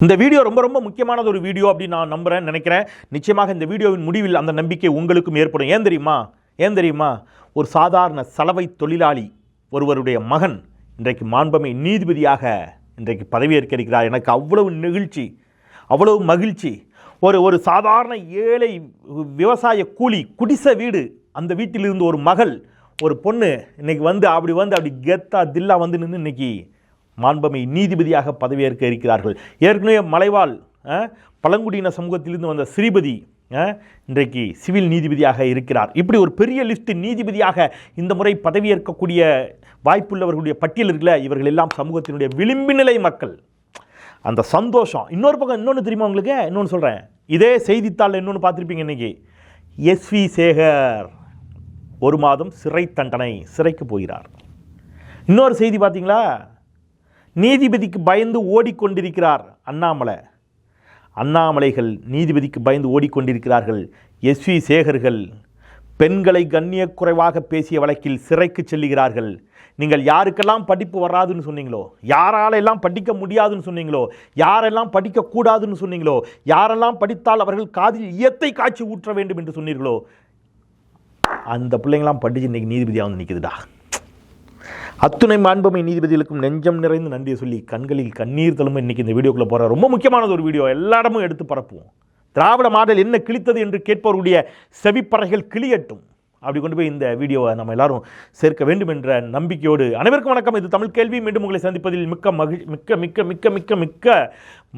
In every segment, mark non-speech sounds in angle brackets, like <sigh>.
இந்த வீடியோ ரொம்ப ரொம்ப முக்கியமானது ஒரு வீடியோ அப்படின்னு நான் நம்புகிறேன் நினைக்கிறேன். நிச்சயமாக இந்த வீடியோவின் முடிவில் அந்த நம்பிக்கை உங்களுக்கும் ஏற்படும். ஏன் தெரியுமா? ஏன் தெரியுமா? ஒரு சாதாரண சலவை தொழிலாளி ஒருவருடைய மகன் இன்றைக்கு மாண்பமை நீதிபதியாக இன்றைக்கு பதவியேற்க இருக்கிறார் எனக்கு அவ்வளவு நெகிழ்ச்சி அவ்வளவு மகிழ்ச்சி. ஒரு ஒரு சாதாரண ஏழை விவசாய கூலி குடிசை வீடு அந்த வீட்டிலிருந்து ஒரு மகள் ஒரு பொண்ணு இன்னைக்கு வந்து அப்படி வந்து அப்படி கெத்தா தில்லா வந்து நின்று இன்றைக்கி மாண்பமை நீதிபதியாக பதவியேற்க இருக்கிறார்கள். ஏற்கனவே மலைவாழ் பழங்குடியின சமூகத்திலிருந்து வந்த ஸ்ரீபதி இன்றைக்கு சிவில் நீதிபதியாக இருக்கிறார். இப்படி ஒரு பெரிய லிஸ்ட் நீதிபதியாக இந்த முறை பதவியேற்கக்கூடிய வாய்ப்புள்ளவர்களுடைய பட்டியல் இருக்குல்ல இவர்கள் எல்லாம் சமூகத்தினுடைய விளிம்பு நிலை மக்கள். அந்த சந்தோஷம். இன்னொரு பக்கம் இன்னொன்று தெரியுமா உங்களுக்கு? இன்னொன்று சொல்கிறேன் இதே செய்தித்தாளில் இன்னொன்று பார்த்துருப்பீங்க இன்னைக்கு. எஸ்வி சேகர் ஒரு மாதம் சிறை தண்டனை சிறைக்கு போகிறார். இன்னொரு செய்தி பார்த்தீங்களா? நீதிபதிக்கு பயந்து ஓடிக்கொண்டிருக்கிறார் அண்ணாமலை. அண்ணாமலைகள் நீதிபதிக்கு பயந்து ஓடிக்கொண்டிருக்கிறார்கள். எஸ்வி சேகர்கள் பெண்களை கண்ணியக்குறைவாக பேசிய வழக்கில் சிறைக்கு செல்லுகிறார்கள். நீங்கள் யாருக்கெல்லாம் படிப்பு வராதுன்னு சொன்னீங்களோ யாராலெல்லாம் படிக்க முடியாதுன்னு சொன்னீங்களோ யாரெல்லாம் படிக்கக்கூடாதுன்னு சொன்னீங்களோ யாரெல்லாம் படித்தால் அவர்கள் காதில் ஈயத்தை காய்ச்சி ஊற்ற வேண்டும் என்று சொன்னீர்களோ அந்த பிள்ளைங்களாம் படித்து இன்றைக்கி நீதிபதியாக வந்து நிற்குதுடா அத்துணை மாண்புமை நீதிபதிகளுக்கும் நெஞ்சம் நிறைந்து நன்றியை சொல்லி கண்களில் கண்ணீர் தழும்பு இன்றைக்கி இந்த வீடியோக்குள்ளே போகிற ரொம்ப முக்கியமானது ஒரு வீடியோ. எல்லா இடமும் எடுத்து பரப்புவோம். திராவிட மாடல் என்ன கிழித்தது என்று கேட்பவருடைய செவிப்பறைகள் கிளியட்டும். அப்படி கொண்டு போய் இந்த வீடியோவை நம்ம எல்லாரும் சேர்க்க வேண்டும் என்ற நம்பிக்கையோடு அனைவருக்கும் வணக்கம். இது தமிழ் கேள்வி. மீண்டும் உங்களை சந்திப்பதில் மிக்க மகிழ் மிக்க மிக்க மிக்க மிக்க மிக்க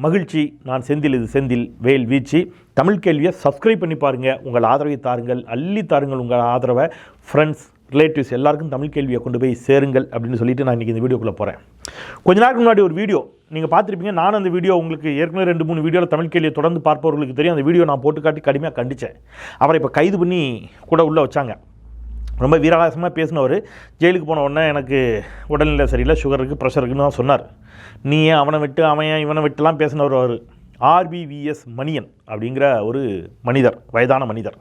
மகிழ்ச்சி. நான் செந்தில் இது செந்தில் வேல் வீச்சு. தமிழ் கேள்வியை சப்ஸ்கிரைப் பண்ணி பாருங்கள் உங்கள் ஆதரவை தாருங்கள் அள்ளி தாருங்கள் உங்கள் ஆதரவை. ஃப்ரெண்ட்ஸ் ரிலேட்டிவ்ஸ் எல்லாருக்கும் தமிழ் கேள்வியை கொண்டு போய் சேருங்கள் அப்படின்னு சொல்லிட்டு நான் இன்றைக்கி இந்த வீடியோக்குள்ளே போகிறேன் கொஞ்ச நாளுக்கு முன்னாடி ஒரு வீடியோ நீங்கள் பார்த்துருப்பீங்க நானும் அந்த வீடியோ உங்களுக்கு ஏற்கனவே ரெண்டு மூணு வீடியோவில் தமிழ் கேள்வியை தொடர்ந்து பார்ப்பவர்களுக்கு தெரியும். அந்த வீடியோ நான் போட்டு காட்டி கடுமையாக கண்டித்தேன் அவரை இப்போ கைது பண்ணி கூட உள்ளே வச்சாங்க. ரொம்ப வீராலாசமாக பேசினவர் ஜெயிலுக்கு போன உடனே எனக்கு உடல்நிலை சரியில்லை சுகர் இருக்குது ப்ரெஷர் இருக்குன்னு தான் சொன்னார். நீ ஏன் அவனை விட்டு அவன் ஏன் இவனை விட்டுலாம் பேசினவர் அவர்? ஆர்பிவிஎஸ் மணியன் அப்படிங்கிற ஒரு மனிதர் வயதான மனிதர்.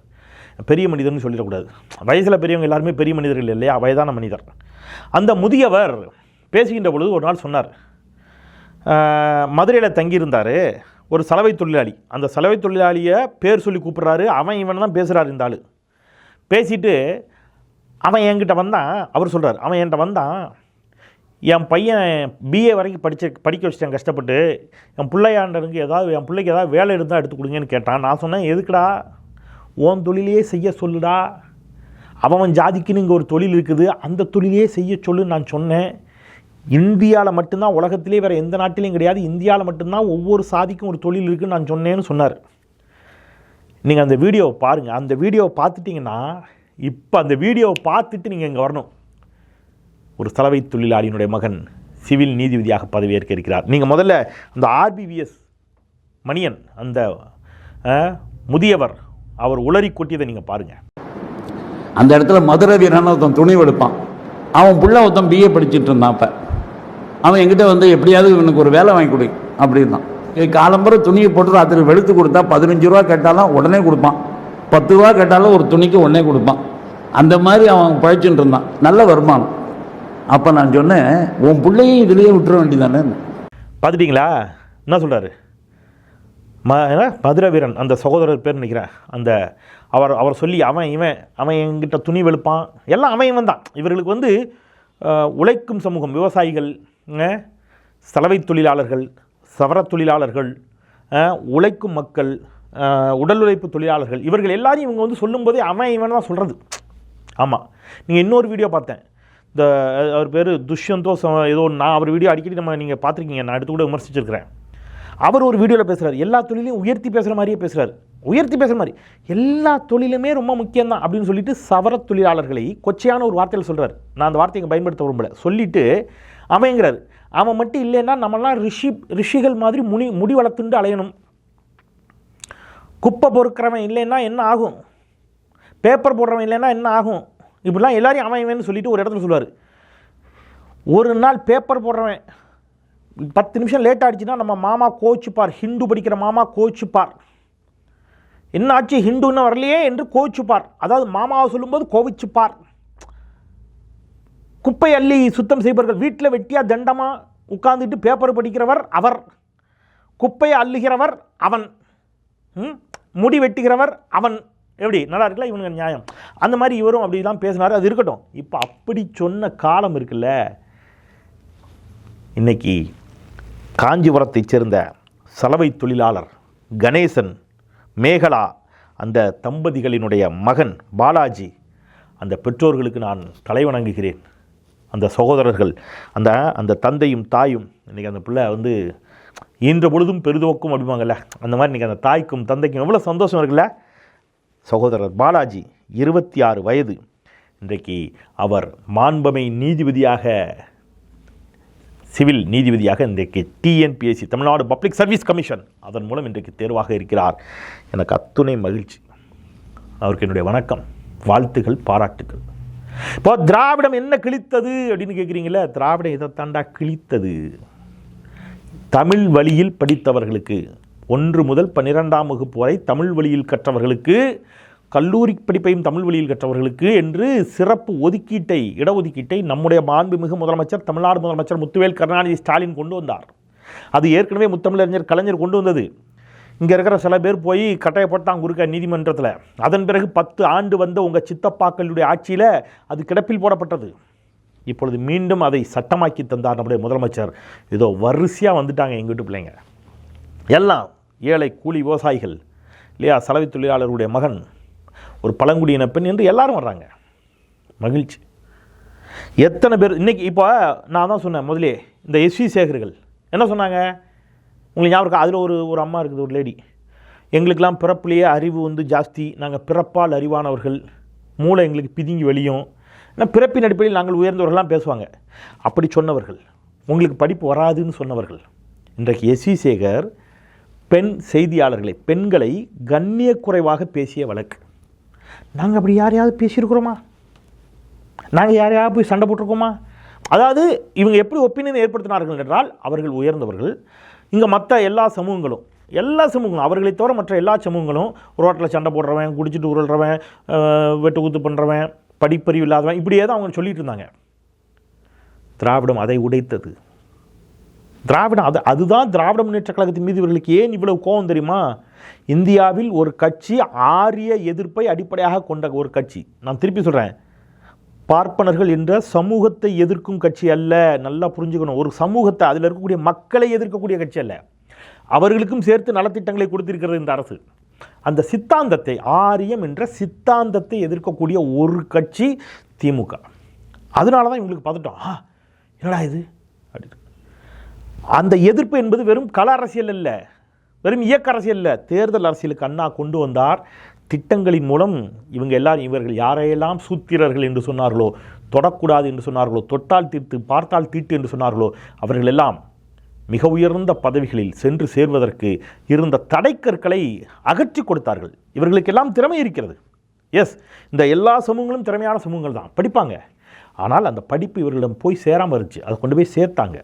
பெரிய மனிதர்னு சொல்லிடக்கூடாது. வயசில் பெரியவங்க எல்லாருமே பெரிய மனிதர்கள் இல்லையா? வயதான மனிதர். அந்த முதியவர் பேசுகின்ற பொழுது ஒரு நாள் சொன்னார். மதுரையில் தங்கியிருந்தார் ஒரு சலவை தொழிலாளி. அந்த சலவை தொழிலாளியை பேர் சொல்லி கூப்பிட்றாரு. அவன் இவன் தான் பேசுகிறாரு இந்த ஆள். பேசிட்டு அவன் என்கிட்ட வந்தான். அவர் சொல்கிறார் அவன் என்கிட்ட வந்தான். என் பையன் பிஏ வரைக்கும் படிச்சு படிக்க வச்சிட்டேன் கஷ்டப்பட்டு. என் பிள்ளையாண்டனுக்கு ஏதாவது என் பிள்ளைக்கு ஏதாவது வேலை இருந்தால் எடுத்து கொடுங்கன்னு கேட்டான். நான் சொன்னேன் எதுக்குடா? உன் தொழிலையே செய்ய சொல்லுடா. அவன் ஜாதிக்குன்னு இங்கே ஒரு தொழில் இருக்குது அந்த தொழிலையே செய்ய சொல்லுன்னு நான் சொன்னேன். இந்தியாவில் மட்டும்தான் உலகத்திலே வேறு எந்த நாட்டிலையும் கிடையாது. இந்தியாவில் மட்டும்தான் ஒவ்வொரு சாதிக்கும் ஒரு தொழில் இருக்குதுன்னு நான் சொன்னேன்னு சொன்னார். நீங்கள் அந்த வீடியோவை பாருங்கள் அந்த வீடியோவை பார்த்துட்டிங்கன்னா இப்போ அந்த வீடியோவை பார்த்துட்டு நீங்கள் இங்கே வரணும். ஒரு சலவை தொழிலாளியினுடைய மகன் சிவில் நீதிபதியாக பதவியேற்க இருக்கிறார். நீங்கள் முதல்ல அந்த ஆர்பிவிஎஸ் மணியன் அந்த முதியவர் அவர் உளறி கொட்டியதை நீங்கள் பாருங்கள் அந்த இடத்துல மதுரை வீரன் ஒருத்தன் துணிவு எடுப்பான் அவன் புள்ள ஒருத்தன் பிஏ படிச்சுட்டு இருந்தான் அப்போ. அவன் என்கிட்ட வந்து எப்படியாவது இவனுக்கு ஒரு வேலை வாங்கி கொடு அப்படின்னான். காலம்பரை துணியை போட்டு ராத்திரி வெளுத்து கொடுத்தா பதினஞ்சு ரூபா கேட்டாலும் உடனே கொடுப்பான். பத்து ரூபா கேட்டாலும் ஒரு துணிக்கு உடனே கொடுப்பான். அந்த மாதிரி அவன் பழிச்சுட்டு இருந்தான். நல்ல வருமானம். அப்போ நான் சொன்னேன் உன் பிள்ளையும் இதுலேயே விட்டுற வேண்டியதானே பார்த்துட்டிங்களா என்ன சொல்கிறாரு ம என்ன? வீரன் அந்த சகோதரர் பேர் நினைக்கிறேன். அந்த அவர் அவர் சொல்லி அவன் இவன் அவன் என்கிட்ட துணி வெளுப்பான். எல்லாம் அவன் இவன் தான். இவர்களுக்கு வந்து உழைக்கும் சமூகம் விவசாயிகள் சலவை தொழிலாளர்கள் சவரத் தொழிலாளர்கள் உழைக்கும் மக்கள் உடல் உழைப்பு தொழிலாளர்கள் இவர்கள் எல்லாரையும் இவங்க வந்து சொல்லும்போதே அவன் இவன் தான் சொல்கிறது ஆமாம் நீங்கள் இன்னொரு வீடியோ பார்த்தேன். இந்த அவர் பேர் துஷ்யந்தோ ச- ஏதோ நான் அவர் வீடியோ அடிக்கடி நம்ம நீங்கள் பார்த்துருக்கீங்க. நான் எடுத்து கூட விமர்சிச்சிருக்கிறேன். அவர் ஒரு வீடியோவில் பேசுகிறார் எல்லா தொழிலையும் உயர்த்தி பேசுகிற மாதிரியே பேசுகிறார் உயர்த்தி பேசுகிற மாதிரி. எல்லா தொழிலுமே ரொம்ப முக்கியம்தான் அப்படின்னு சொல்லிட்டு சவரத் தொழிலாளர்களை கொச்சையான ஒரு வார்த்தையில் சொல்கிறார் நான் அந்த வார்த்தையை பயன்படுத்த விரும்பல. சொல்லிட்டு அமைங்கிறார் அவன் மட்டும் இல்லைன்னா நம்மலாம் ரிஷி ரிஷிகள் மாதிரி முனி முடி வளர்த்துண்டு அலையணும். குப்பை பொறுக்கிறவன் இல்லைன்னா என்ன ஆகும்? பேப்பர் போடுறவன் இல்லைன்னா என்ன ஆகும்? இப்படிலாம் எல்லாரையும் அவன் இவன்னு சொல்லிட்டு ஒரு இடத்துல சொல்லுவார். ஒரு நாள் பேப்பர் போடுறவன் பத்து நிமிஷம் லேட் ஆகிடுச்சுன்னா நம்ம மாமா கோச்சுப்பார். ஹிந்து படிக்கிற மாமா கோச்சுப்பார். என்ன ஆச்சு ஹிந்துன்னு வரலையே என்று கோச்சுப்பார். அதாவது மாமாவை சொல்லும்போது கோவிச்சுப்பார். குப்பை அள்ளி சுத்தம் செய்பவர்கள் வீட்டில் வெட்டியாக தண்டமாக உட்கார்ந்துட்டு பேப்பர் படிக்கிறவர் அவர். குப்பையை அள்ளுகிறவர் அவன். ம்? முடி வெட்டுகிறவர் அவன். எப்படி? நல்லா இருக்குல்ல? இவனுங்க நியாயம். அந்த மாதிரி இவரும் அப்படி தான் பேசினார். அது இருக்கட்டும். இப்போ அப்படி சொன்ன காலம் இருக்குல்ல. இன்னைக்கு காஞ்சிபுரத்தைச் சேர்ந்த சலவை தொழிலாளர் கணேசன் மேகலா அந்த தம்பதிகளினுடைய மகன் பாலாஜி அந்த பெற்றோர்களுக்கு நான் தலைவணங்குகிறேன் அந்த சகோதரர்கள் அந்த அந்த தந்தையும் தாயும் இன்றைக்கி அந்த பிள்ளை வந்து ஈன்ற பொழுதும் பெரிதுவக்கும் அப்படிம்பாங்கல்ல அந்த மாதிரி இன்றைக்கி அந்த தாய்க்கும் தந்தைக்கும் எவ்வளோ சந்தோஷம் இருக்குல்ல? சகோதரர் பாலாஜி இருபத்தி ஆறு வயது. இன்றைக்கு அவர் மாண்பமை நீதிபதியாக சிவில் நீதிபதியாக இன்றைக்கு TNPSC Tamil Nadu public service commission அதன் மூலம் இன்றைக்கு தேர்வாக இருக்கிறார். எனக்கு அத்துணை மகிழ்ச்சி. அவருக்கு என்னுடைய வணக்கம் வாழ்த்துகள் பாராட்டுகள் இப்போ திராவிடம் என்ன கிழித்தது அப்படின்னு கேட்குறீங்களே திராவிடம் இதை தாண்டா கிழித்தது? தமிழ் வழியில் படித்தவர்களுக்கு ஒன்று முதல் பன்னிரெண்டாம் வகுப்பு வரை தமிழ் வழியில் கற்றவர்களுக்கு கல்லூரி படிப்பையும் தமிழ் வழியில் கற்றவர்களுக்கு என்று சிறப்பு ஒதுக்கீட்டை இடஒதுக்கீட்டை நம்முடைய மாண்புமிகு முதலமைச்சர் தமிழ்நாடு முதலமைச்சர் முத்துவேல் கருணாநிதி ஸ்டாலின் கொண்டு வந்தார். அது ஏற்கனவே முத்தமிழறிஞர் கலைஞர் கொண்டு வந்தது. இங்கே இருக்கிற சில பேர் போய் கட்டாயப்பட்டாங்க குறுக்க நீதிமன்றத்தில். அதன் பிறகு பத்து ஆண்டு வந்த உங்கள் சித்தப்பாக்களுடைய ஆட்சியில் அது கிடப்பில் போடப்பட்டது. இப்பொழுது மீண்டும் அதை சட்டமாக்கி தந்தார் நம்முடைய முதலமைச்சர். ஏதோ வரிசையாக வந்துட்டாங்க எங்கள் வீட்டு பிள்ளைங்க. எல்லாம் ஏழை கூலி விவசாயிகள். இல்லையா? சலவை தொழிலாளருடைய மகன். ஒரு பழங்குடியின பெண் என்று எல்லாரும் வர்றாங்க. மகிழ்ச்சி. எத்தனை பேர் இன்றைக்கி இப்போ நான் தான் சொன்னேன் முதலே இந்த எஸ்வி சேகர்கள். என்ன சொன்னாங்க? உங்களுக்கு ஞாபகம் அதில் ஒரு ஒரு அம்மா இருக்குது ஒரு லேடி எங்களுக்கெல்லாம் பிறப்புலேயே அறிவு வந்து ஜாஸ்தி. நாங்கள் பிறப்பால் அறிவானவர்கள். மூளை எங்களுக்கு பிதுங்கி வெளியும் ஆனால் பிறப்பின் அடிப்படையில் நாங்கள் உயர்ந்தவர்கள்லாம் பேசுவாங்க. அப்படி சொன்னவர்கள். உங்களுக்கு படிப்பு வராதுன்னு சொன்னவர்கள். இன்றைக்கு எஸ்வி சேகர் பெண் செய்தியாளர்களை பெண்களை கண்ணியக்குறைவாக பேசிய வழக்கு. நாங்கள் அப்படி யாரையாவது பேசியிருக்கிறோமா? நாங்கள் யாரையாவது போய் சண்டை போட்டிருக்கோமா? அதாவது இவங்க எப்படி ஒப்பீனியன் ஏற்படுத்தினார்கள் என்றால் அவர்கள் உயர்ந்தவர்கள். இங்கே மற்ற எல்லா சமூகங்களும் எல்லா சமூகங்களும் அவர்களை தவிர மற்ற எல்லா சமூகங்களும் ரோட்டில் சண்டை போடுறவன் குடிச்சிட்டு உருள்றவன் அஹ், வெட்டு குத்து பண்ணுறவன் படிப்பறிவு இல்லாதவன் இப்படியே தான் அவங்க சொல்லிட்டு இருந்தாங்க. திராவிடம் அதை உடைத்தது. திராவிடம் அது அதுதான் திராவிட முன்னேற்ற கழகத்தின் மீது இவர்களுக்கு ஏன் இவ்வளவு கோபம் தெரியுமா? இந்தியாவில் ஒரு கட்சி ஆரிய எதிர்ப்பை அடிப்படையாக கொண்ட ஒரு கட்சி. நான் திருப்பி சொல்கிறேன் பார்ப்பனர்கள் என்ற சமூகத்தை எதிர்க்கும் கட்சி அல்ல நல்லா புரிஞ்சுக்கணும். ஒரு சமூகத்தை அதில் இருக்கக்கூடிய மக்களை எதிர்க்கக்கூடிய கட்சி அல்ல. அவர்களுக்கும் சேர்த்து நலத்திட்டங்களை கொடுத்திருக்கிறது இந்த அரசு. அந்த சித்தாந்தத்தை ஆரியம் என்ற சித்தாந்தத்தை எதிர்க்கக்கூடிய ஒரு கட்சி திமுக. அதனால தான் இவங்களுக்கு பார்த்துட்டோம் ஆ என்னடா இது? அப்படின்னு அந்த எதிர்ப்பு என்பது வெறும் கள அரசியல் இல்லை வெறும் இயக்க அரசியல் தேர்தல் அரசியலுக்கு அண்ணா கொண்டு வந்தார். திட்டங்களின் மூலம் இவங்க எல்லாரும் இவர்கள் யாரையெல்லாம் சூத்திரர்கள் என்று சொன்னார்களோ தொடக்கூடாது என்று சொன்னார்களோ தொட்டால் தீர்த்து பார்த்தால் தீட்டு என்று சொன்னார்களோ அவர்களெல்லாம் மிக உயர்ந்த பதவிகளில் சென்று சேர்வதற்கு இருந்த தடைக்கற்களை அகற்றி கொடுத்தார்கள். இவர்களுக்கெல்லாம் திறமை இருக்கிறது. எஸ் இந்த எல்லா சமூகங்களும் திறமையான சமூகங்கள் தான். படிப்பாங்க. ஆனால் அந்த படிப்பு இவர்களிடம் போய் சேராமல் இருந்துச்சு. அதை கொண்டு போய் சேர்த்தாங்க.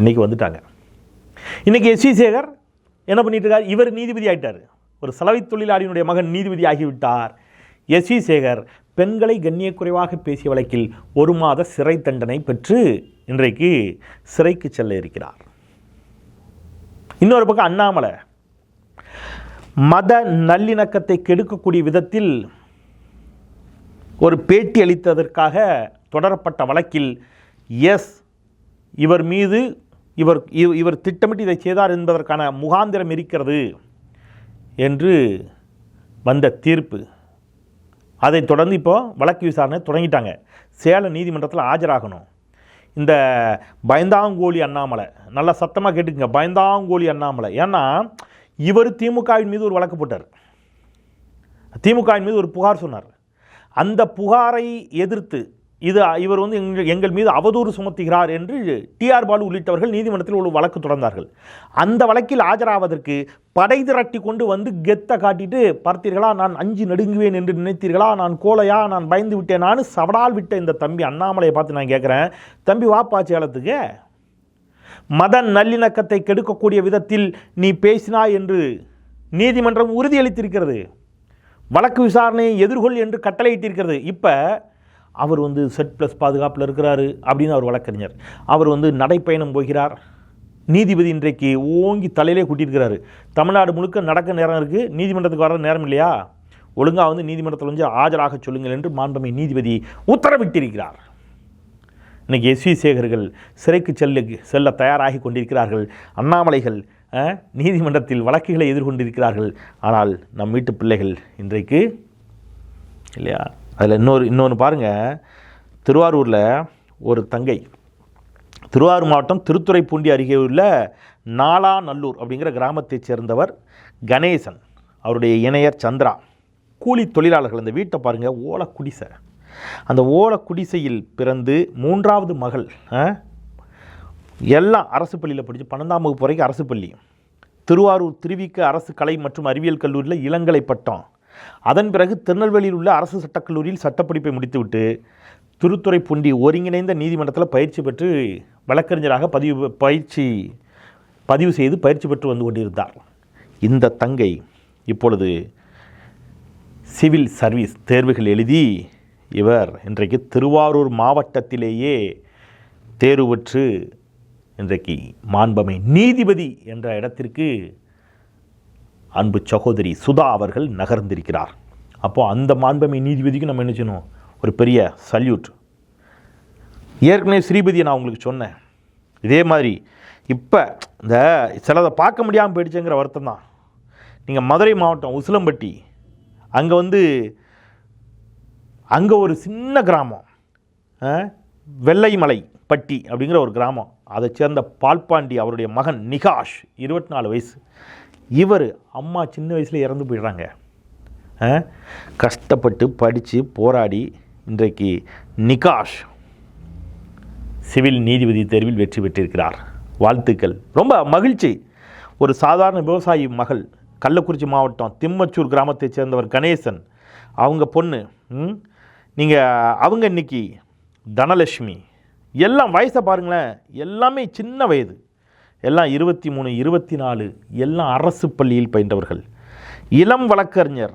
இன்னைக்கு வந்துட்டாங்க. இன்னைக்கு எஸ் சேகர் என்ன பண்ணிட்டு இருக்கார் இவர் நீதிபதி ஆயிட்டார். ஒரு சலவை தொழிலாளியினுடைய மகன் நீதிபதி ஆகிவிட்டார். எஸ் சேகர் பெண்களை கண்ணியக்குறைவாக பேசிய வழக்கில் ஒரு மாத சிறை தண்டனை பெற்று இன்றைக்கு சிறைக்கு செல்ல இருக்கிறார். இன்னொரு பக்கம் அண்ணாமலை. மத நல்லிணக்கத்தை கெடுக்கக்கூடிய விதத்தில் ஒரு பேட்டி அளித்ததற்காக தொடரப்பட்ட வழக்கில் எஸ் இவர் மீது இவர் இவர் திட்டமிட்டு இதை செய்தார் என்பதற்கான முகாந்திரம் இருக்கிறது என்று வந்த தீர்ப்பு. அதைத் தொடர்ந்து இப்போது வழக்கு விசாரணை தொடங்கிட்டாங்க. சேலம் நீதிமன்றத்தில் ஆஜராகணும். இந்த பயந்தாங்கோழி அண்ணாமலை நல்லா சத்தமாக கேட்டுக்கங்க. பயந்தாங்கோழி அண்ணாமலை. ஏன்னா இவர் திமுகவின் மீது ஒரு வழக்கு போட்டார். திமுகவின் மீது ஒரு புகார் சொன்னார். அந்த புகாரை எதிர்த்து இது இவர் வந்து எங்கள் எங்கள் மீது அவதூறு சுமத்துகிறார் என்று டிஆர் பாலு உள்ளிட்டவர்கள் நீதிமன்றத்தில் ஒரு வழக்கு தொடர்ந்தார்கள். அந்த வழக்கில் ஆஜராவதற்கு படை திரட்டி கொண்டு வந்து கெத்த காட்டிட்டு பார்த்தீர்களா நான் அஞ்சு நடுங்குவேன் என்று நினைத்தீர்களா நான் கோலையா நான் பயந்து விட்டேன் நான் சவடால் விட்ட இந்த தம்பி அண்ணாமலையை பார்த்து நான் கேட்குறேன் தம்பி வாப்பா சேலத்துக்கு. மத நல்லிணக்கத்தை கெடுக்கக்கூடிய விதத்தில் நீ பேசினாய் என்று நீதிமன்றம் உறுதியளித்திருக்கிறது. வழக்கு விசாரணையை எதிர்கொள் என்று கட்டளையிட்டிருக்கிறது. இப்போ அவர் வந்து செட் ப்ளஸ் பாதுகாப்பில் இருக்கிறாரு அப்படின்னு அவர் வழக்கறிஞர். அவர் வந்து நடைப்பயணம் போகிறார். நீதிபதி இன்றைக்கு ஓங்கி தலையிலே கூட்டியிருக்கிறாரு. தமிழ்நாடு முழுக்க நடக்க நேரம் இருக்குது நீதிமன்றத்துக்கு வர நேரம் இல்லையா? ஒழுங்காக வந்து நீதிமன்றத்தில் வந்து ஆஜராக சொல்லுங்கள் என்று மாண்பமை நீதிபதி உத்தரவிட்டிருக்கிறார். இன்றைக்கி எஸ் வி சேகர்கள் சிறைக்கு செல்ல செல்ல தயாராகி கொண்டிருக்கிறார்கள். அண்ணாமலைகள் நீதிமன்றத்தில் வழக்குகளை எதிர்கொண்டிருக்கிறார்கள். ஆனால் நம் வீட்டு பிள்ளைகள் இன்றைக்கு இல்லையா? அதில் இன்னொரு இன்னொன்று பாருங்கள் திருவாரூரில் ஒரு தங்கை. திருவாரூர் மாவட்டம் திருத்துறைப்பூண்டி அருகே உள்ள நாலாநல்லூர் அப்படிங்கிற கிராமத்தைச் சேர்ந்தவர் கணேசன். அவருடைய இணையர் சந்திரா. கூலி தொழிலாளர்கள் அந்த வீட்டை பாருங்கள் ஓல குடிசை அந்த ஓல குடிசையில் பிறந்து மூன்றாவது மகள் ஆ? எல்லாம் அரசு பள்ளியில் படித்து பன்னெண்டாம் வகுப்பு வரைக்கும் அரசு பள்ளி. திருவாரூர் திருவிக்க அரசு கலை மற்றும் அறிவியல் கல்லூரியில் இளங்கலை பட்டம். அதன் பிறகு திருநெல்வேலியில் உள்ள அரசு சட்டக்கல்லூரியில் சட்டப்படிப்பை முடித்துவிட்டு திருத்துறைப்பூண்டி ஒருங்கிணைந்த நீதிமன்றத்தில் பயிற்சி பெற்று வழக்கறிஞராக பதிவு பயிற்சி பதிவு செய்து பயிற்சி பெற்று வந்து கொண்டிருந்தார். இந்த தங்கை இப்பொழுது சிவில் சர்வீஸ் தேர்வுகள் எழுதி இவர் இன்றைக்கு திருவாரூர் மாவட்டத்திலேயே தேர்வு பெற்று இன்றைக்கு மாண்பமை நீதிபதி என்ற இடத்திற்கு அன்பு சகோதரி சுதா அவர்கள் நகர்ந்திருக்கிறார். அப்போது அந்த மாண்பமை நீதிபதிக்கு நம்ம என்ன செய்யணும்? ஒரு பெரிய சல்யூட். ஏற்கனவே ஸ்ரீபதியை நான் உங்களுக்கு சொன்னேன். இதே மாதிரி இப்போ இந்த சிலதை பார்க்க முடியாமல் போயிடுச்சுங்கிற வருத்தம் தான். நீங்கள் மதுரை மாவட்டம் உசிலம்பட்டி அங்கே வந்து அங்கே ஒரு சின்ன கிராமம் ஆ, வெள்ளைமலை பட்டி அப்படிங்கிற ஒரு கிராமம். அதை சேர்ந்த பால்பாண்டி அவருடைய மகன் நிகாஷ் இருபத்தி நாலு வயசு. இவர் அம்மா சின்ன வயசில் இறந்து போயிடுறாங்க. ஆ, கஷ்டப்பட்டு படித்து போராடி இன்றைக்கு நிகாஷ் சிவில் நீதிபதி தேர்வில் வெற்றி பெற்றிருக்கிறார். வாழ்த்துக்கள். ரொம்ப மகிழ்ச்சி. ஒரு சாதாரண விவசாயி மகள் கள்ளக்குறிச்சி மாவட்டம் திம்மச்சூர் கிராமத்தைச் சேர்ந்தவர் கணேசன். அவங்க பொண்ணு நீங்கள் அவங்க இன்னைக்கு தனலட்சுமி. எல்லாம் வயசை பாருங்களேன். எல்லாமே சின்ன வயது. எல்லாம் இருபத்தி மூணு இருபத்தி நாலு எல்லாம் அரசு பள்ளியில் பயின்றவர்கள். இளம் வழக்கறிஞர்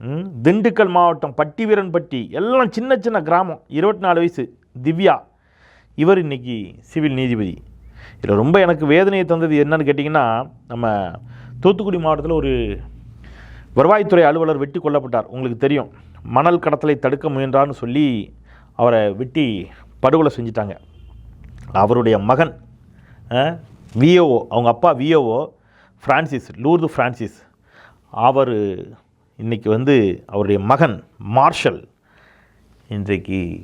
ம், திண்டுக்கல் மாவட்டம் பட்டிவீரன்பட்டி எல்லாம் சின்ன சின்ன கிராமம் இருபத்தி நாலு வயசு திவ்யா. இவர் இன்னைக்கு சிவில் நீதிபதி. இதில் ரொம்ப எனக்கு வேதனையை தந்தது என்னன்னு கேட்டிங்கன்னா நம்ம தூத்துக்குடி மாவட்டத்தில் ஒரு வருவாய்த்துறை அலுவலர் வெட்டி கொல்லப்பட்டார். உங்களுக்கு தெரியும் மணல் கடத்தலை தடுக்க முயன்றான்னு சொல்லி அவரை வெட்டி படுகொலை செஞ்சிட்டாங்க. அவருடைய மகன் விஓஓ அவங்க அப்பா விஓஓ ஃப்ரான்சிஸ் லூர்து ஃப்ரான்சிஸ் அவர் இன்றைக்கி வந்து அவருடைய மகன் மார்ஷல் இன்றைக்கு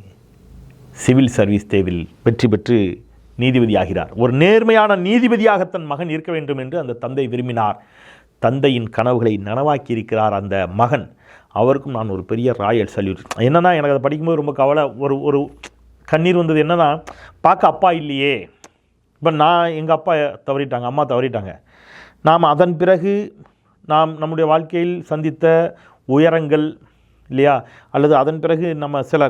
சிவில் சர்வீஸ் தேர்வில் வெற்றி பெற்று நீதிபதி ஆகிறார் ஒரு நேர்மையான நீதிபதியாக தன் மகன் இருக்க வேண்டும் என்று அந்த தந்தை விரும்பினார். தந்தையின் கனவுகளை நனவாக்கி இருக்கிறார் அந்த மகன். அவருக்கும் நான் ஒரு பெரிய ராயல் சல்யூட். என்னன்னா எனக்கு அதை படிக்கும்போது ரொம்ப கவலை ஒரு ஒரு கண்ணீர் வந்தது என்னன்னா பார்க்க அப்பா இல்லையே. இப்போ நான் எங்கள் அப்பா தவறிட்டாங்க அம்மா தவறிட்டாங்க. நாம் அதன் பிறகு நாம் நம்முடைய வாழ்க்கையில் சந்தித்த உயரங்கள் இல்லையா? அல்லது அதன் பிறகு நம்ம சில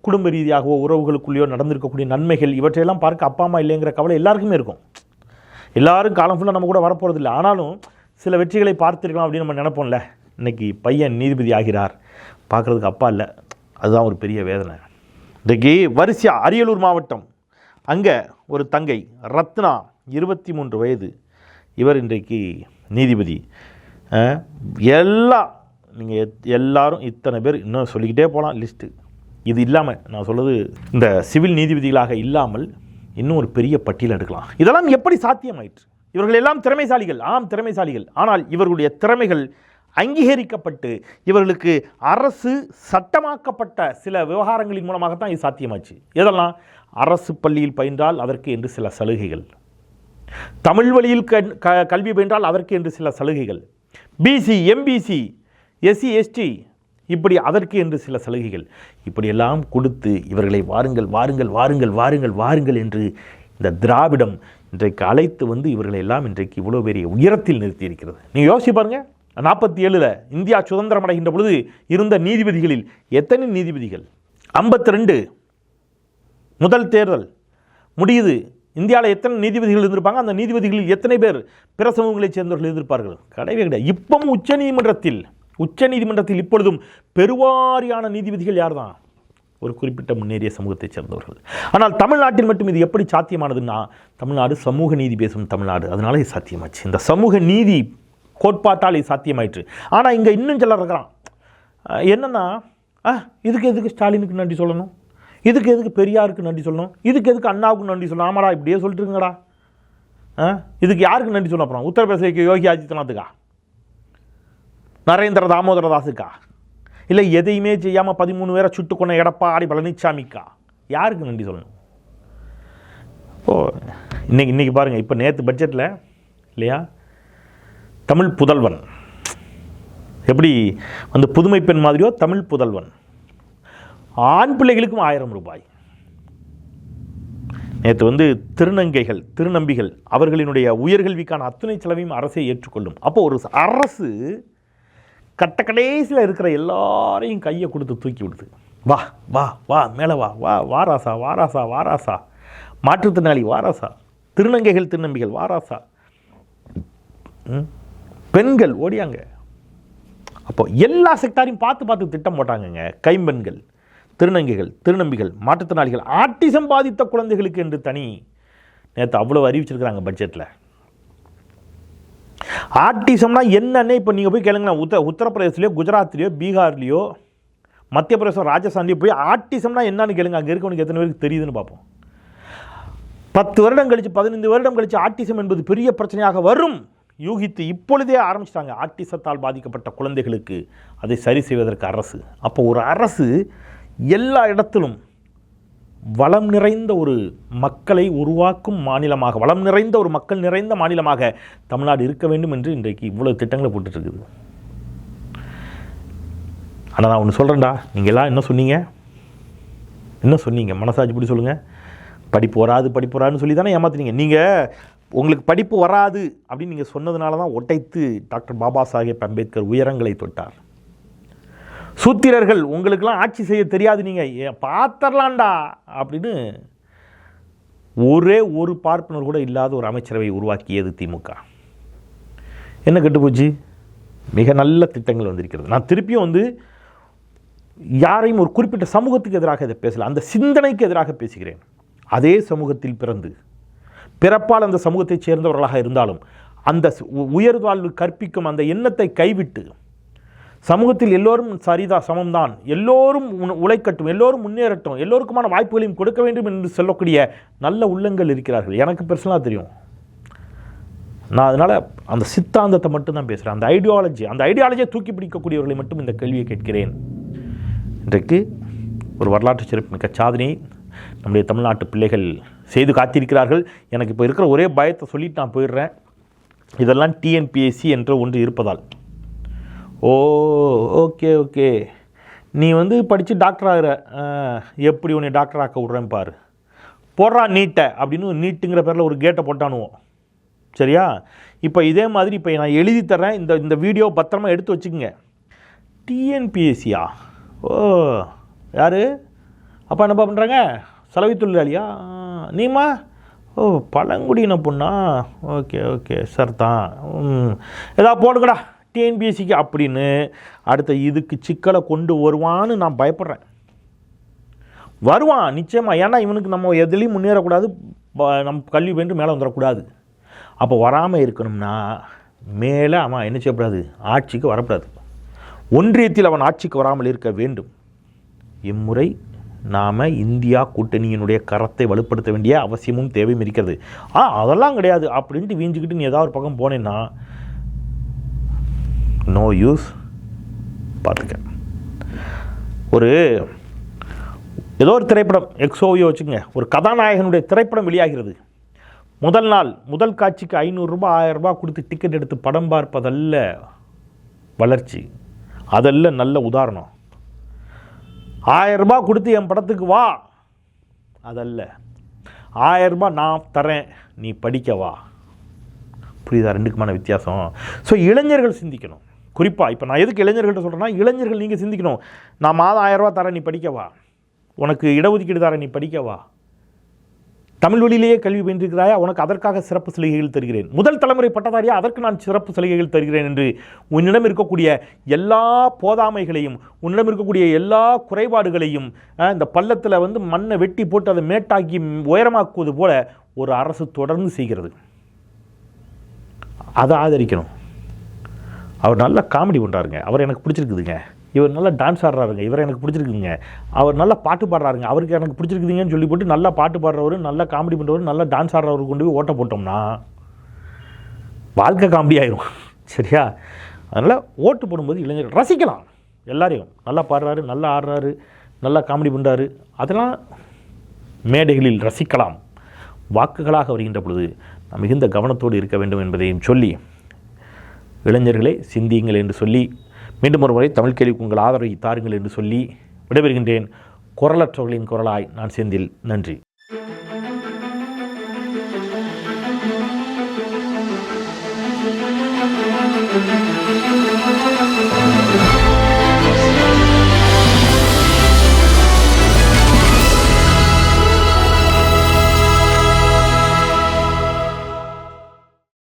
குடும்ப ரீதியாகவோ உறவுகளுக்குள்ளேயோ நடந்திருக்கக்கூடிய நன்மைகள் இவற்றையெல்லாம் பார்க்க அப்பா அம்மா இல்லைங்கிற கவலை எல்லாருக்குமே இருக்கும். எல்லாரும் காலம் ஃபுல்லாக நம்ம கூட வரப்போகிறது இல்லை ஆனாலும் சில வெற்றிகளை பார்த்துருக்கலாம் அப்படின்னு நம்ம நினைப்போம்ல. இன்னைக்கு பையன் நீதிபதி ஆகிறார். பார்க்குறதுக்கு அப்பா இல்லை. அதுதான் ஒரு பெரிய வேதனை. இன்றைக்கு வரிசையா அரியலூர் மாவட்டம். அங்கே ஒரு தங்கை ரத்னா இருபத்தி மூன்று வயது. இவர் இன்றைக்கு நீதிபதி. எல்லா நீங்கள் எல்லாரும் இத்தனை பேர் இன்னும் சொல்லிக்கிட்டே போகலாம் லிஸ்ட்டு இது இல்லாமல் நான் சொல்வது இந்த சிவில் நீதிபதிகளாக இல்லாமல் இன்னும் ஒரு பெரிய பட்டியல் எடுக்கலாம். இதெல்லாம் எப்படி சாத்தியமாயிற்று? இவர்கள் எல்லாம் திறமைசாலிகள் ஆம் திறமைசாலிகள். ஆனால் இவர்களுடைய திறமைகள் அங்கீகரிக்கப்பட்டு இவர்களுக்கு அரசு சட்டமாக்கப்பட்ட சில விவகாரங்களின் மூலமாகத்தான் இது சாத்தியமாச்சு. எதெல்லாம்? அரசு பள்ளியில் பயின்றால் அதற்கு என்று சில சலுகைகள். தமிழ் வழியில் கண்- க- கல்வி பயின்றால் அதற்கு என்று சில சலுகைகள். பிசி எம்பிசி எஸ்சி எஸ்டி இப்படி அதற்கு என்று சில சலுகைகள். இப்படியெல்லாம் கொடுத்து இவர்களை வாருங்கள் வாருங்கள் வாருங்கள் வாருங்கள் வாருங்கள் என்று இந்த திராவிடம் இன்றைக்கு அழைத்து வந்து இவர்களை எல்லாம் இன்றைக்கு இவ்வளோ பெரிய உயரத்தில் நிறுத்தி இருக்கிறது நீங்கள் யோசிச்சு பாருங்கள் நாற்பத்தி ஏழில் இந்தியா சுதந்திரம் அடைகின்ற பொழுது இருந்த நீதிபதிகளில் எத்தனை நீதிபதிகள்? ஐம்பத்தி ரெண்டு முதல் தேர்தல் முடியுது. இந்தியாவில் எத்தனை நீதிபதிகள் இருந்திருப்பாங்க? அந்த நீதிபதிகளில் எத்தனை பேர் பிற சமூகங்களைச் சேர்ந்தவர்கள் இருந்திருப்பார்கள்? கிடையவே கிடையாது. இப்பவும் உச்ச நீதிமன்றத்தில் உச்ச நீதிமன்றத்தில் இப்பொழுதும் பெருவாரியான நீதிபதிகள் யார் தான் ஒரு குறிப்பிட்ட முன்னேறிய சமூகத்தைச் சேர்ந்தவர்கள். ஆனால் தமிழ்நாட்டில் மட்டும் இது எப்படி சாத்தியமானதுன்னா தமிழ்நாடு சமூக நீதி பேசும் தமிழ்நாடு. அதனால இது சாத்தியமாச்சு. இந்த சமூக நீதி கோட்பாட்டால் இது சாத்தியமாயிற்று. ஆனால் இங்கே இன்னும் சிலர் இருக்கிறான். என்னென்னா ஆ இதுக்கு எதுக்கு ஸ்டாலினுக்கு நன்றி சொல்லணும்? இதுக்கு எதுக்கு பெரியாருக்கு நன்றி சொல்லணும்? இதுக்கு எதுக்கு அண்ணாவுக்கு நன்றி சொல்லணும்? ஆமாடா இப்படியே சொல்லிட்டு ஆ? இதுக்கு யாருக்கு நன்றி சொல்ல அப்புறம் உத்தரப்பிரதேசக்கு யோகி ஆதித்யநாத்துக்கா? நரேந்திர தாமோதர தாஸுக்கா? இல்லை எதையுமே செய்யாமல் பதிமூணு பேரை சுட்டு கொண்ட எடப்பாடி பழனிசாமிக்கா யாருக்கு நன்றி சொல்லணும்? ஓ இன்னைக்கு இன்னைக்கு பாருங்கள் இப்போ நேற்று பட்ஜெட்டில் இல்லையா? தமிழ் புதல்வன். எப்படி? அந்த புதுமை பெண் மாதிரியோ தமிழ் புதல்வன். ஆண் பிள்ளைகளுக்கும் ஆயிரம் ரூபாய். நேற்று வந்து திருநங்கைகள் திருநம்பிகள் அவர்களினுடைய உயர்கல்விக்கான அத்தனை செலவையும் அரசே ஏற்றுக்கொள்ளும். அப்போ ஒரு அரசு கட்ட கடைசியில் இருக்கிற எல்லாரையும் கையை கொடுத்து தூக்கி விடுது. வா வா வா மேலே வா வா வாராசா வாராசா வாராசா மாற்றுத்திறனாளி வாராசா திருநங்கைகள் திருநம்பிகள் வாராசா ம்? பெண்கள் ஓடியாங்க. அப்போ எல்லா செக்டாரையும் பார்த்து பார்த்து திட்டம் போட்டாங்கங்க. கைம்பெண்கள். திருநங்கைகள் திருநம்பிகள் மாற்றுத்திறனாளிகள் ஆட்டிசம் பாதித்த குழந்தைகளுக்கு என்று தனி நேற்று அவ்வளோ அறிவிச்சிருக்கிறாங்க பட்ஜெட்டில் ஆட்டிசம்னா என்னன்னே இப்போ நீங்கள் போய் கேளுங்களேன். உத்த உத்தரப்பிரதேசலையோ குஜராத்லேயோ பீகார்லேயோ மத்திய பிரதேசம் ராஜஸ்தான்லேயோ போய் ஆட்டிசம்னா என்னன்னு கேளுங்க. அங்கே இருக்கவனுக்கு எத்தனை பேருக்கு தெரியுதுன்னு பார்ப்போம். பத்து வருடம் கழிச்சு பதினைந்து வருடம் கழிச்சு ஆட்டிசம் என்பது பெரிய பிரச்சனையாக வரும். யூகித்து இப்பொழுதே ஆரம்பிச்சிட்டாங்க. ஆட்டிசத்தால் பாதிக்கப்பட்ட குழந்தைகளுக்கு அதை சரி செய்வதற்கு அரசு. அப்போ ஒரு அரசு எல்லா இடத்திலும் வளம் நிறைந்த ஒரு மக்களை உருவாக்கும் மாநிலமாக வளம் நிறைந்த ஒரு மக்கள் நிறைந்த மாநிலமாக தமிழ்நாடு இருக்க வேண்டும் என்று இன்றைக்கு இவ்வளவு திட்டங்களை போட்டுட்டு இருக்குது ஆனால் நான் ஒன்று சொல்கிறேன்டா நீங்கள் எல்லாம் என்ன சொன்னீங்க? என்ன சொன்னீங்க? மனசாட்சி இப்படி சொல்லுங்கள் படிப்பு வராது படிப்பு வராதுன்னு சொல்லி தானே ஏமாத்துனீங்க. நீங்கள் உங்களுக்கு படிப்பு வராது அப்படின்னு நீங்கள் சொன்னதுனால தான் ஒட்டைத்து டாக்டர் பாபா சாஹேப் அம்பேத்கர் உயரங்களை தொட்டார். சூத்திரர்கள் உங்களுக்கெல்லாம் ஆட்சி செய்ய தெரியாது நீங்கள் பார்த்துடலாண்டா அப்படின்னு ஒரே ஒரு பார்ப்பனர் கூட இல்லாத ஒரு அமைச்சரவை உருவாக்கியது திமுக. என்ன கெட்டுப்போச்சு? மிக நல்ல திட்டங்கள் வந்திருக்கிறது. நான் திருப்பியும் வந்து யாரையும் ஒரு குறிப்பிட்ட சமூகத்துக்கு எதிராக இதை பேசல அந்த சிந்தனைக்கு எதிராக பேசுகிறேன். அதே சமூகத்தில் பிறந்து பிறப்பால் அந்த சமூகத்தைச் சேர்ந்தவர்களாக இருந்தாலும் அந்த உயர்வாழ்வு கற்பிக்கும் அந்த எண்ணத்தை கைவிட்டு சமூகத்தில் எல்லோரும் சரிதா சமம்தான். எல்லோரும் உழைக்கட்டும் எல்லோரும் முன்னேறட்டும் எல்லோருக்குமான வாய்ப்புகளையும் கொடுக்க வேண்டும் என்று சொல்லக்கூடிய நல்ல உள்ளங்கள் இருக்கிறார்கள். எனக்கு பர்சனலாக தெரியும். நான் அதனால் அந்த சித்தாந்தத்தை மட்டும் தான் பேசுகிறேன் அந்த ஐடியாலஜி அந்த ஐடியாலஜியை தூக்கி பிடிக்கக்கூடியவர்களை மட்டும் இந்த கேள்வியை கேட்கிறேன். இன்றைக்கு ஒரு வரலாற்று சிறப்புமிக்க சாதனையை நம்முடைய தமிழ்நாட்டு பிள்ளைகள் செய்து காத்திருக்கிறார்கள். எனக்கு இப்போ இருக்கிற ஒரே பயத்தை சொல்லிட்டு நான் போயிடுறேன். இதெல்லாம் டிஎன்பிஎஸ்சி என்ற ஒன்று இருப்பதால். Oh okay okay. நீ வந்து படித்து டாக்டர் ஆகிற. எப்படி உன்னை டாக்டர் ஆக்க விட்றேன் பாரு. போடுறா நீட்டை அப்படின்னு நீட்டுங்கிற பேரில் ஒரு கேட்டை போட்டானுவோம். சரியா? இப்போ இதே மாதிரி இப்போ நான் எழுதி தர்றேன். இந்த இந்த வீடியோ பத்திரமா எடுத்து வச்சுக்கோங்க. டிஎன்பிஎஸ்சியா ஓ யார்? அப்பா என்னப்பா பண்ணுறாங்க செலவு தொழிலாளியா? நீமா ஓ பழங்குடியின பொண்ணா? ஓகே ஓகே சார் தான். ம். ஏதாவது போடுங்கடா. டிஎன்பிஎஸ்சிக்கு அப்படின்னு அடுத்த இதுக்கு சிக்கலை கொண்டு வருவான்னு நான் பயப்படுறேன். வருவான் நிச்சயமாக ஏன்னா இவனுக்கு நம்ம எதுலேயும் முன்னேறக்கூடாது. ப- நம்ம கல்வி பயின்று மேலே வந்துடக்கூடாது. அப்போ வராமல் இருக்கணும்னா மேலே அவன் என்ன செய்யக்கூடாது ஆட்சிக்கு வரக்கூடாது ஒன்றியத்தில் அவன் ஆட்சிக்கு வராமல் இருக்க வேண்டும். இம்முறை நாம் இந்தியா கூட்டணியினுடைய கரத்தை வலுப்படுத்த வேண்டிய அவசியமும் தேவையும் இருக்கிறது. ஆ அதெல்லாம் கிடையாது. அப்படின்ட்டு வீஞ்சிக்கிட்டு நீ ஏதாவது ஒரு பக்கம் போனேன்னா நோ யூஸ் பார்த்துக்க ஒரு ஏதோ ஒரு திரைப்படம் எக்ஸோவியோ வச்சுக்கோங்க. ஒரு கதாநாயகனுடைய திரைப்படம் வெளியாகிறது. முதல் நாள் முதல் காட்சிக்கு ஐநூறுரூபா ஆயிரம் ரூபாய் கொடுத்து டிக்கெட் எடுத்து படம் பார்ப்பதல்ல வளர்ச்சி. அதல்ல நல்ல உதாரணம். ஆயரரூபா கொடுத்து என் படத்துக்கு வா. அதல்ல. ஆயரரூபா நான் தரேன் நீ படிக்க வா. புரியுதா? ரெண்டுக்குமான வித்தியாசம். ஸோ இளைஞர்கள் சிந்திக்கணும். குறிப்பாக இப்போ நான் எதுக்கு இளைஞர்கள்ட்ட சொல்கிறேன்னா இளைஞர்கள் நீங்கள் சிந்திக்கணும். நான் மாதம் ஆயிரம் தரேன் நீ படிக்கவா? உனக்கு இடஒதுக்கீடு தரேன் நீ படிக்கவா? தமிழ் வழியிலேயே கல்வி பயின்றிருக்கிறாயா? உனக்கு அதற்காக சிறப்பு சலுகைகள் தருகிறேன். முதல் தலைமுறை பட்டதாரியா? அதற்கு நான் சிறப்பு சலுகைகள் தருகிறேன் என்று உன்னிடம் இருக்கக்கூடிய எல்லா போதாமைகளையும் உன்னிடம் இருக்கக்கூடிய எல்லா குறைபாடுகளையும் இந்த பள்ளத்தில் வந்து மண்ணை வெட்டி போட்டு அதை மேட்டாக்கி உயரமாக்குவது போல ஒரு அரசு தொடர்ந்து செய்கிறது. அதை ஆதரிக்கணும். அவர் நல்லா காமெடி பண்ணுறாருங்க அவர் எனக்கு பிடிச்சிருக்குதுங்க. இவர் நல்லா டான்ஸ் ஆடுறாருங்க. இவர் எனக்கு பிடிச்சிருக்குதுங்க. அவர் நல்லா பாட்டு பாடுறாருங்க. அவருக்கு எனக்கு பிடிச்சிருக்குதுங்கன்னு சொல்லி போட்டு நல்லா பாட்டு பாடுறவரு நல்லா காமெடி பண்ணுறவரு நல்லா டான்ஸ் ஆடுறவரு கொண்டு போய் ஓட்ட போட்டோம்னா வாழ்க்கை காமெடி ஆயிரும். <laughs> சரியா? அதனால் ஓட்டு போடும்போது இளைஞர்கள் ரசிக்கலாம். எல்லாரையும். நல்லா பாடுறாரு நல்லா ஆடுறாரு நல்லா காமெடி பண்ணுறாரு அதெல்லாம் மேடைகளில் ரசிக்கலாம். வாக்குகளாக வருகின்ற பொழுது மிகுந்த கவனத்தோடு இருக்க வேண்டும் என்பதையும் சொல்லி இளைஞர்களே சிந்தியுங்கள் என்று சொல்லி மீண்டும் ஒரு முறை தமிழ் கேள்விக்கு உங்கள் ஆதரவை தாருங்கள் என்று சொல்லி விடைபெறுகின்றேன். குரலற்றவர்களின் குரலாய் நான் செந்தில். நன்றி.